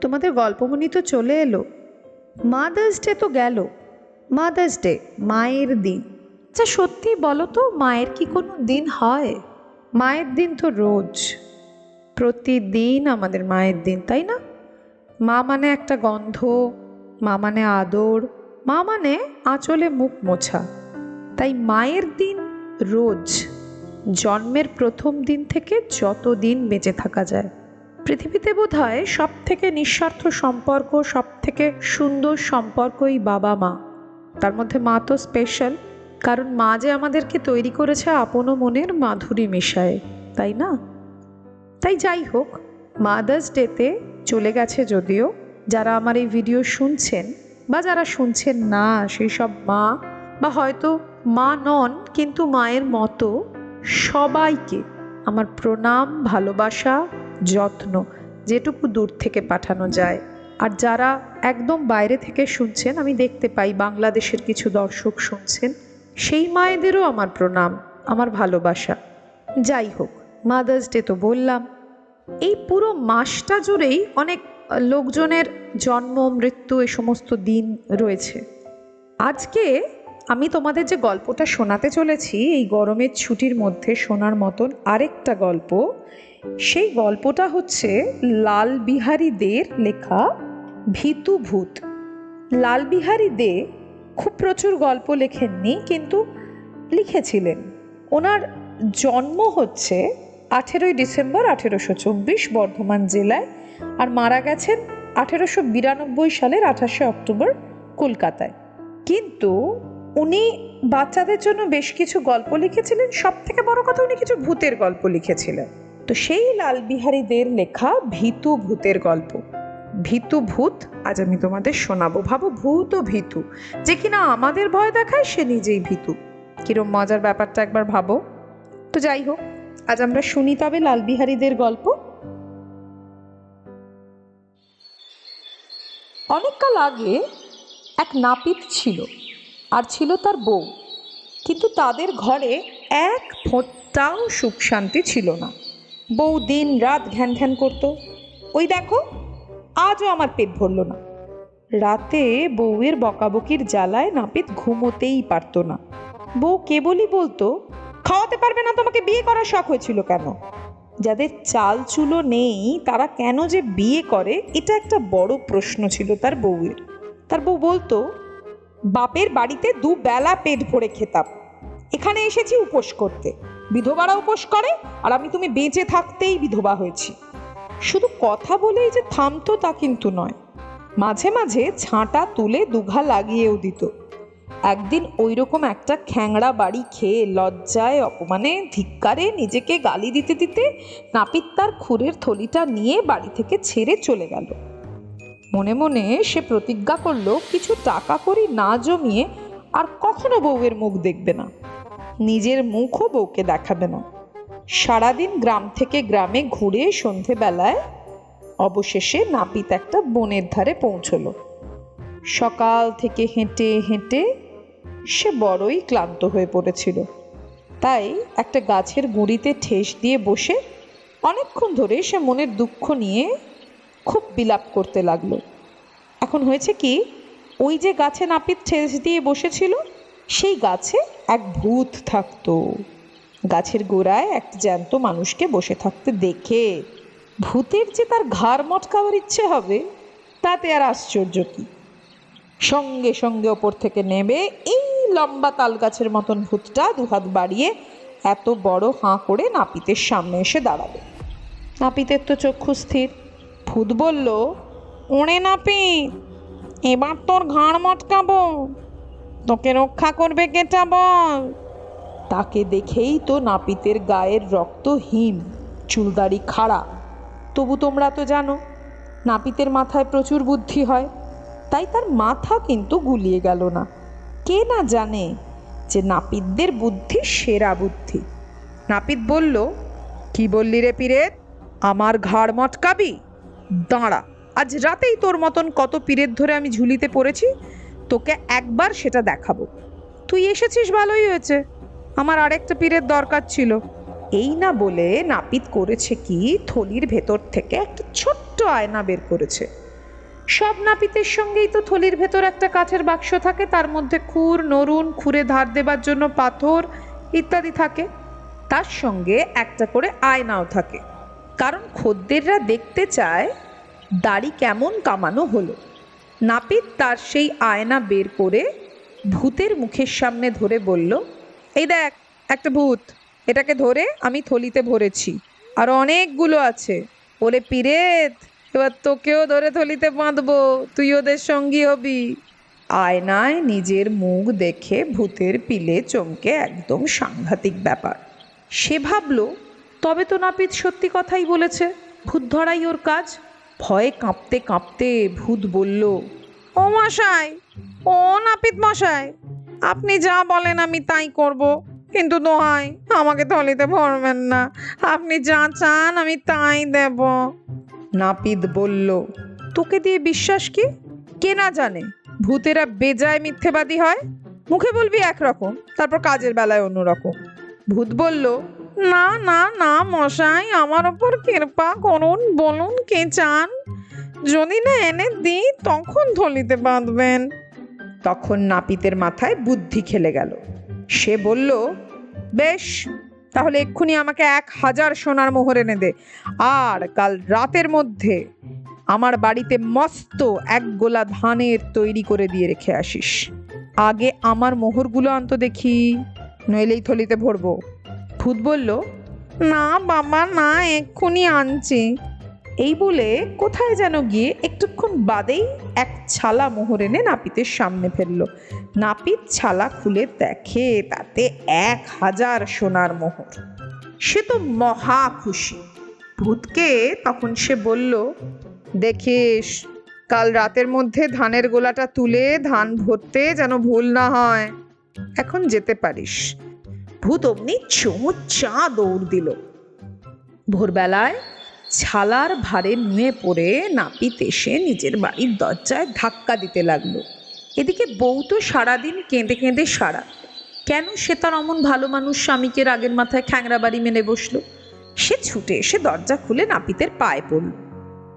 তোমাদের গল্পমণি তো চলে এলো। মাদার্স ডে তো গেল। মাদার্স ডে মায়ের দিন। আচ্ছা সত্যি বলো তো, মায়ের কি কোনো দিন হয়? মায়ের দিন তো রোজ। প্রতিদিন আমাদের মায়ের দিন, তাই না? মা মানে একটা গন্ধ, মা মানে আদর, মা মানে আঁচলে মুখ মোছা। তাই মায়ের দিন রোজ। জন্মের প্রথম দিন থেকে যত দিন বেঁচে থাকা যায়। পৃথিবীতে বোধ হয় সব থেকে নিঃস্বার্থ সম্পর্ক সব থেকে সুন্দর সম্পর্কই বাবা, মা। তার মধ্যে মা তো স্পেশাল কারণ মা যে আমাদেরকে তৈরি করেছে আপনো মনের মাধুরী মেশায়, তাই না? তাই যাই হোক মাদার্স ডেতে চলে গেছে যদিও, যারা আমার এই ভিডিও শুনছেন বা যারা শুনছেন না, সেই সব মা বা হয়তো মা নন, কিন্তু মায়ের মতো সবাইকে আমার প্রণাম, ভালোবাসা যত্ন, যেটুকু দূর থেকে পাঠানো যায়। আর যারা একদম বাইরে থেকে শুনছেন, আমি দেখতে পাই বাংলাদেশের কিছু দর্শক শুনছেন, সেই মায়েদেরও আমার প্রণাম, আমার ভালোবাসা। যাই হোক মাদার্স ডে তো বললাম। এই পুরো মাসটা জুড়েই অনেক লোকজনের জন্ম, মৃত্যু, এই সমস্ত দিন রয়েছে। আজকে আমি তোমাদের যে গল্পটা শোনাতে চলেছি, এই গরমের ছুটির মধ্যে শোনার মতন আরেকটা গল্প সেই গল্পটা হচ্ছে লাল বিহারী দের লেখা ভীতু ভূত। লাল বিহারী দে খুব প্রচুর গল্প লেখেননি, কিন্তু লিখেছিলেন। ওনার জন্ম হচ্ছে আঠেরোই ডিসেম্বর আঠেরোশো চব্বিশ বর্ধমান জেলায় আর মারা গেছেন আঠেরোশো বিরানব্বই সালের আঠাশে অক্টোবর কলকাতায়। কিন্তু উনি বাচ্চাদের জন্য বেশ কিছু গল্প লিখেছিলেন সব থেকে বড় কথা উনি কিছু ভূতের গল্প লিখেছিলেন। তো সেই লাল বিহারীদের লেখা ভীতু ভূতের গল্প। ভীতু ভূত, আজ আমি তোমাদের শোনাবো। ভাবো ভূত ও ভীতু, যে কিনা আমাদের ভয় দেখায় সে নিজেই ভীতু। কিরম মজার ব্যাপারটা একবার ভাবো। তো যাই হোক, আজ আমরা শুনি তবে লালবিহারীদের গল্প। অনেককাল আগে এক নাপিত ছিল, আর ছিল তার বউ। কিন্তু তাদের ঘরে এক ফোঁটাও সুখ শান্তি ছিল না। বউ দিন রাত ঘ্যান ঘ্যান করতো। ওই দেখো, আজও আমার পেট ভরল না। রাতে বউয়ের বকাবকির জ্বালায় নাপিত ঘুমোতেই পারতো না। বউ কেবলই বলতো, খাওয়াতে পারবে না, তোমাকে বিয়ে করার শখ হয়েছিল কেন? যাদের চাল চুলো নেই, তারা কেন যে বিয়ে করে, এটা একটা বড় প্রশ্ন ছিল তার বউয়ের। তার বউ বলতো, বাপের বাড়িতে দু বেলা পেট ভরে খেতাম। এখানে এসেছি উপোস করতে। বিধবারা উপোস করে, আর আমি তুমি বেঁচে থাকতেই বিধবা হয়েছি। শুধু কথা বলেই যে থামতো তা কিন্তু নয়। মাঝে মাঝে ছাঁটা তুলে দুঘা লাগিয়েও দিত। একদিন ওই রকম একটা খ্যাংড়া বাড়ি খেয়ে লজ্জায় অপমানে ধিক্কারে নিজেকে গালি দিতে দিতে নাপিত তার খুরের থলিটা নিয়ে বাড়ি থেকে ছেড়ে চলে গেল। মনে মনে সে প্রতিজ্ঞা করল, কিছু টাকা করি না জমিয়ে আর কখনো বউয়ের মুখ দেখবে না। নিজের মুখও বউকে দেখাবে না। সারাদিন গ্রাম থেকে গ্রামে ঘুরে সন্ধেবেলায় অবশেষে নাপিত একটা বনের ধারে পৌঁছলো। সকাল থেকে হেঁটে হেঁটে সে বড়ই ক্লান্ত হয়ে পড়েছিল। তাই একটা গাছের গুঁড়িতে ঠেস দিয়ে বসে অনেকক্ষণ ধরে সে মনের দুঃখ নিয়ে খুব বিলাপ করতে লাগল। এখন হয়েছে কি, ওই যে গাছে নাপিত ঠেস দিয়ে বসেছিল সেই গাছে এক ভূত থাকতো। গাছের গোড়ায় এক জ্যান্ত মানুষকে বসে থাকতে দেখে। ভূতের যে তার ঘাড় মটকাবার ইচ্ছে হবে, তাতে আর আশ্চর্য কি? সঙ্গে সঙ্গে ওপর থেকে নেমে এই লম্বা তাল গাছের মতন ভূতটা দুহাত বাড়িয়ে এত বড় হাঁ করে নাপিতের সামনে এসে দাঁড়াবে নাপিতের তো চক্ষু স্থির। ভূত বলল, ওরে নাপিত, এবার তোর ঘাড় মটকাবো। তোকে রক্ষা করবে কেটা বল তাকে দেখেই তো নাপিতের গায়ের রক্ত হিম, চুলদাড়ি খাড়া। তবু তোমরা তো জানো, নাপিতের মাথায় প্রচুর বুদ্ধি হয়, তাই তার মাথা কিন্তু গুলিয়ে গেল না। কে না জানে যে নাপিতদের বুদ্ধি সেরা বুদ্ধি। নাপিত বলল, কি বললি রে পিরেত? আমার ঘাড় মটকাবি? দাঁড়া, আজ রাতেই তোর মতন কত পীরের ধরে আমি ঝুলিতে পড়েছি তোকে একবার সেটা দেখাবো। তুই এসেছিস ভালোই হয়েছে। আমার আরেকটা পীরের দরকার ছিল। এই না বলে নাপিত করেছে কি, থলির ভেতর থেকে একটা ছোট্ট আয়না বের করেছে। সব নাপিতের সঙ্গেই তো থলির ভেতর একটা কাঠের বাক্স থাকে, তার মধ্যে খুর, নরুন, খুরে ধার দেবার জন্য পাথর ইত্যাদি থাকে। তার সঙ্গে একটা করে আয়নাও থাকে। কারণ খদ্দেররা দেখতে চায় দাড়ি কেমন কামানো হলো। নাপিত তার সেই আয়না বের করে ভূতের মুখের সামনে ধরে বলল, এই দেখ, একটা ভূত, এটাকে ধরে আমি থলিতে ভরেছি, আর অনেকগুলো আছে। ওরে পিরেত, এবার তোকেও ধরে থলিতে বাঁধবো, তুই ওদের সঙ্গী হবি। আয়নায় নিজের মুখ দেখে ভূতের পিলে চমকে একদম সাংঘাতিক ব্যাপার। সে ভাবলো, তবে তো নাপিত সত্যি কথাই বলেছে, ভূত ধরাই ওর কাজ ভয়ে কাঁপতে কাঁপতে ভূত বলল, ও মশাই, ও নাপিত মশাই, আপনি যা বলেন আমি তাই করব। কিন্তু দোহাই, আমাকে থলিতে ভরবেন না। আপনি যা চান আমি তাই দেব। নাপিত বলল, তোকে দিয়ে বিশ্বাস কি? কে না জানে? ভূতেরা বেজায় মিথ্যেবাদী হয়। মুখে বলবি একরকম, তারপর কাজের বেলায় অন্যরকম। ভূত বলল না না না, মশাই, আমার ওপর কৃপা করুন, বলুন কে চান? যদি না এনে দিই, তখন থলিতে বাঁধবেন। তখন নাপিতের মাথায় বুদ্ধি খেলে গেল। সে বলল, বেশ, তাহলে এক্ষুনি আমাকে এক হাজার সোনার মোহর এনে দে। আর কাল রাতের মধ্যে আমার বাড়িতে মস্ত এক গোলা ধানের তৈরি করে দিয়ে রেখে আসিস। আগে আমার মোহরগুলো আনতো দেখি, নইলেই থলিতে ভরবো। ভূত বলল না বাবা না এক্ষুনি আনছি। এই বলে কোথায় যেন গিয়ে একটুক্ষণ বাদেই এক ছালা মোহর এনে নাপিতের সামনে ফেলল। নাপিত ছালা খুলে দেখে তাতে এক হাজার সোনার মোহর। সে তো মহা খুশি। ভূতকে তখন সে বলল দেখিস কাল রাতের মধ্যে ধানের গোলাটা তুলে ধান ভরতে যেন ভুল না হয়। এখন যেতে পারিস। ভূত অমনি চমুচা দৌড় দিল। ভোরবেলায় ছালার ভারে নুয়ে পড়ে নাপিত এসে নিজের বাড়ির দরজায় ধাক্কা দিতে লাগল। এদিকে বউ তো সারাদিন কেঁদে কেঁদে সারা। কেন সে তার অমন ভালো মানুষ স্বামীকে রাগের মাথায় খ্যাংরা বাড়ি মেনে বসল? সে ছুটে এসে দরজা খুলে নাপিতের পায়ে পড়ল।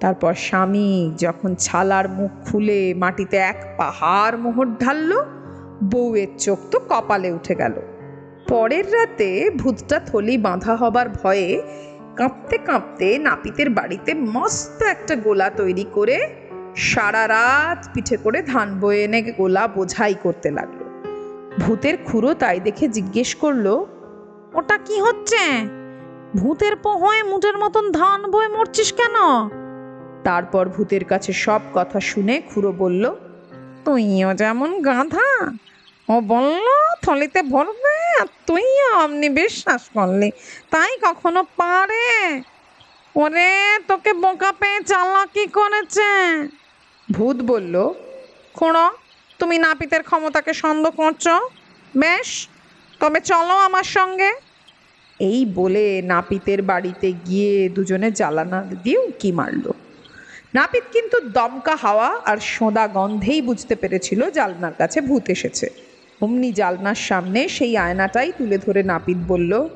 তারপর স্বামী যখন ছালার মুখ খুলে মাটিতে এক পাহাড় মোহর ঢাললো, বউয়ের চোখ তো কপালে উঠে গেল। পরের রাতে ভূতটা থলি বাঁধা হবার ভয়ে কাঁপতে কাঁপতে নাপিতের বাড়িতে মস্ত একটা গোলা তৈরি করে সারা রাত পিঠে করে ধান বয়ে এনে গোলা বোঝাই করতে লাগল। ভূতের খুঁড়ো তাই দেখে জিজ্ঞেস করল, ওটা কি হচ্ছে? ভূতের পোহয়ে মুটের মতন ধান বয়ে মরছিস কেন? তারপর ভূতের কাছে সব কথা শুনে খুড়ো বলল, তুইও যেমন গাধা ও বলল, থলিতে ভরবে? আর তুই অমনি বিশ্বাস করলি। তাই কখনো পারে? ওরে, তোকে বোকা পেয়ে চালাকি করেছে। ভূত বলল, খোঁড়ো, তুমি নাপিতের ক্ষমতাকে সন্দেহ করছ? বেশ, তবে চলো আমার সঙ্গে। এই বলে নাপিতের বাড়িতে গিয়ে দুজনে জ্বালানা দিয়ে উকি মারলো। নাপিত কিন্তু দমকা হাওয়া আর সোঁদা গন্ধেই বুঝতে পেরেছিল জালনার কাছে ভূত এসেছে। অমনি জালনার সামনে সেই আয়নাটাই তুলে ধরে নাপিত বলল,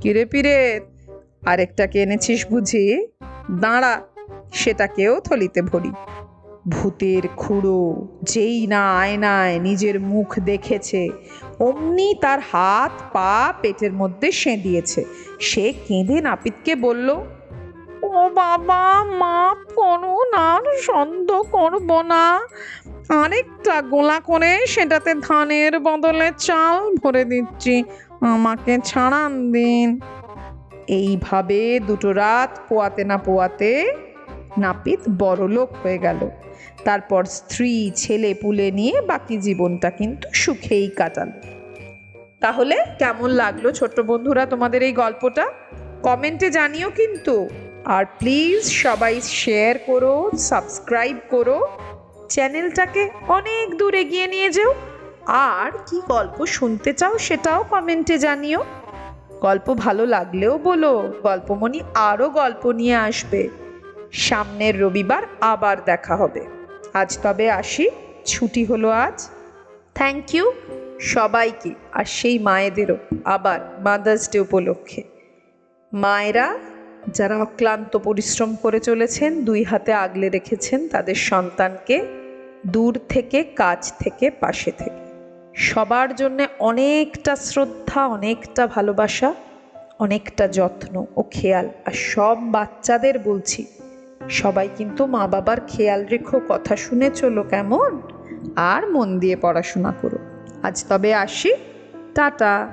কিরে পিরে, আরেকটাকে এনেছিস বুঝি? দাঁড়া, সেটাকেও থলিতে ভরি। ভূতের খুঁড়ো যেই না আয়নায় নিজের মুখ দেখেছে, অমনি তার হাত পা পেটের মধ্যে সেঁদিয়েছে। সে কেঁদে নাপিতকে বলল, ও বাবা মাফ করুন না সন্দেহ করব না। আরেকটা গোলা করে সেটাতে ধানের বদলে চাল ভরে দিচ্ছি। আমাকে ছাড়ান দিন। এইভাবে দুটো রাত পোয়াতে না পোয়াতে নাপিত বড়লোক হয়ে গেল। তারপর স্ত্রী, ছেলে পুলে নিয়ে বাকি জীবনটা কিন্তু সুখেই কাটাল। তাহলে কেমন লাগল ছোট্ট বন্ধুরা তোমাদের এই গল্পটা? কমেন্টে জানিও কিন্তু। আর প্লিজ সবাই শেয়ার করো, সাবস্ক্রাইব করো। চ্যানেলটাকে অনেক দূর এগিয়ে নিয়ে যেও। আর কি গল্প শুনতে চাও সেটাও কমেন্টে জানিও। গল্প ভালো লাগলেও বলো, গল্পমণি আরও গল্প নিয়ে আসবে। সামনের রবিবার আবার দেখা হবে। আজ তবে আসি, ছুটি হলো আজ। থ্যাংক ইউ সবাইকে, আর সেই মায়েদেরও, আবার মাদার্স ডে উপলক্ষে। মায়েরা, যারা অক্লান্ত পরিশ্রম করে চলেছেন, দুই হাতে আগলে রেখেছেন তাদের সন্তানকে দূর থেকে, কাছ থেকে, পাশে থেকে। সবার জন্যে অনেকটা শ্রদ্ধা, অনেকটা ভালোবাসা, অনেকটা যত্ন ও খেয়াল। আর সব বাচ্চাদের বলছি, সবাই কিন্তু মা বাবার খেয়াল রেখো, কথা শুনে চলো কেমন? আর মন দিয়ে পড়াশোনা করো। আজ তবে আসি। টাটা।